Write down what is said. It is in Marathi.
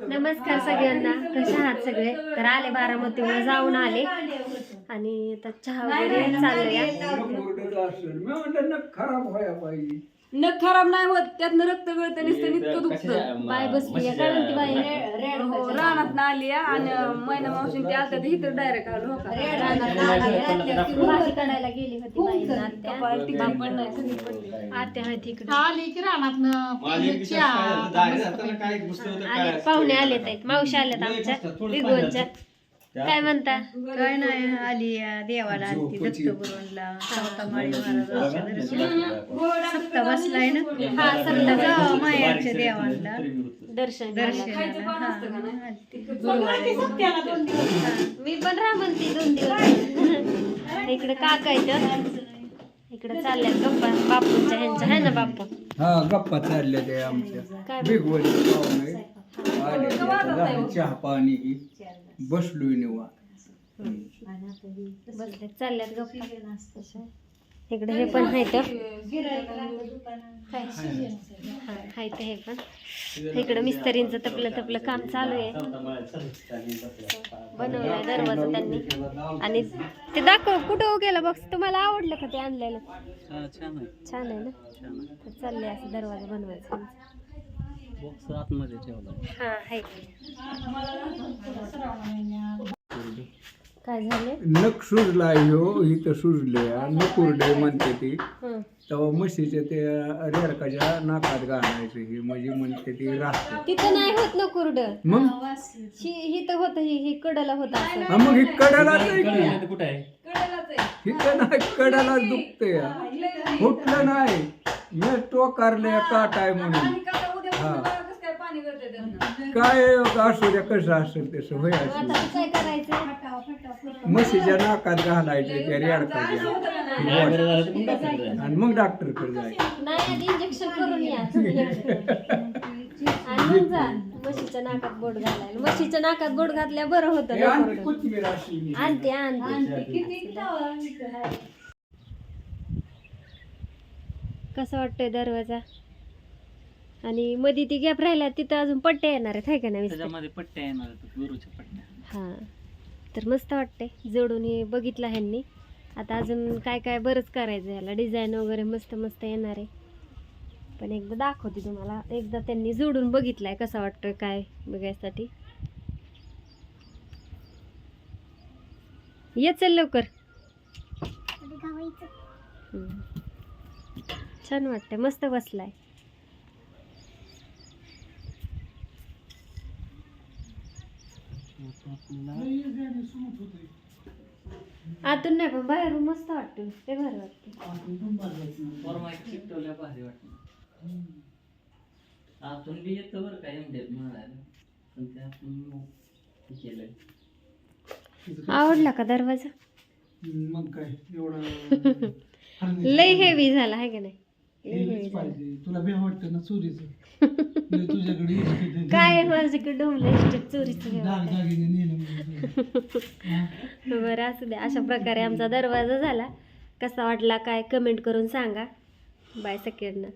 नमस्कार सगळ्यांना. कसे आहात सगळे? तर आले बारामतीवर जाऊन आले. आणि आता चहा वगैरे चालूया खराब व्हायला पाहिजे. नख खराब नाही होत त्यातनं रक्त गळतं नुसतं इतकं दुखतं. बाय बसली आहे. काय म्हणते बाई हो, रानात आली आणि मैना मावशी ते तर इथं डायरेक्ट आलो हो का? भाजी काढायला गेली होती बाई आत्या. कपाळ टिकली पण नाही सगळी पडली. आत्या आहे तिकडे. आली की चहा आले पाहुणे आलेत आहेत. मावशी आल्यात आमच्या. बिगवनच्या काय म्हणता? काय नाही आली या देवाला आली महाराजांच्या सप्ता बसलाय ना? हा सप्ता जावा मायाच्या देवाला. दर्शन दर्शन मी पण राहा म्हणते दोन दिवस. इकडे काका इथं इकडे चालल्यात गप्पा. बापूंच्या ह्यांच्या आहे ना बापू? हा गप्पा चालल्या ते आमच्या. चहा पाणी. बसलोय निवा बसले चालल्यात गप्पा. इकडे हे पण आहे तर. हाय. ते हे पण. इकडे मिस्त्रींचं तपलं तपलं काम चालू आहे. बनवलाय दरवाजा त्यांनी. आणि ते दाखव कुठं गेला बॉक्स तुम्हाला आवडलं का ते आणलेलं? छान आहे. ना? तर चाललंय असं दरवाजा बनवायचा. हा आहे. काय झाले? नख सुजला ह्यो इथं सुजले. नकुरडे म्हणते ती. हं. तेव्हा म्हशीच्या ते रेडकाच्या नाकात घालायचं. ही म्हणजे म्हणते ती राहते. तिथं नाही होत ना कुरड मग? ही ही तर होत ही ही कडला होत असं. हा मग ही कडाला नाही कुठे आहे? इथं नाही कडाला दुखते. फुटलं नाही. मी तो कारले काट आहे म्हणून हा. पाणी काय असू द्या कसं असेल आता तू काय करायचं म्हशीच्या नाकात घालायचे त्या रेडकाच्या नाही बरं झालं तर मग डॉक्टरकडे जायचं. आणि मग डॉक्टरकडे जायचं नाही आधी इंजेक्शन करून या आणि मग जा म्हशीच्या नाकात बोट घालायला म्हशीच्या नाकात बोट घातल्या बरं होतं हे ना आणखी कोरडं. कोथिंबीर अशी आणते आणते कसं वाटतंय दरवाजा आणि मध्ये ती गॅप राहिला तिथं अजून पट्ट्या येणार आहेत हाय का नाही? त्याच्यामध्ये पट्ट्या येणार आहेत, गुरुच्या पट्ट्या. हा. तर मस्त वाटतंय जोडून हे बघितलं ह्यांनी. आता अजून काय काय बरंच करायचं याला डिझाईन वगैरे मस्त मस्त येणार आहे. पण एकदा दाखवते तुम्हाला एकदा त्यांनी जोडून बघितलाय कसा वाटतोय काय बघायसाठी. ये चल लवकर. हम्म. छान वाटतंय मस्त बसलाय. आतून नाही पण बाहेरून मस्त वाटतं. ते भारी वाटतं. चिकटवल्या भारी वाटणार आतून बी येतं बरं काय एमडेत म्हणायला. पण ते आपण हे केलंय. आवडला का दरवाजा? मग काय एवढं लय हेवी झाला आहे का नाही? पाहिजे. तुला बी वाटतं ना चोरीचं? लय तुझ्याकडे इष्ट ते काय माझ्याकडे? डोंबलं इष्ट चोरीचं नेलं म्हणजे बरं असू द्या अशा प्रकारे आमचा दरवाजा झाला. कसा वाटला काय कमेंट करून सांगा. बाय सगळ्यांना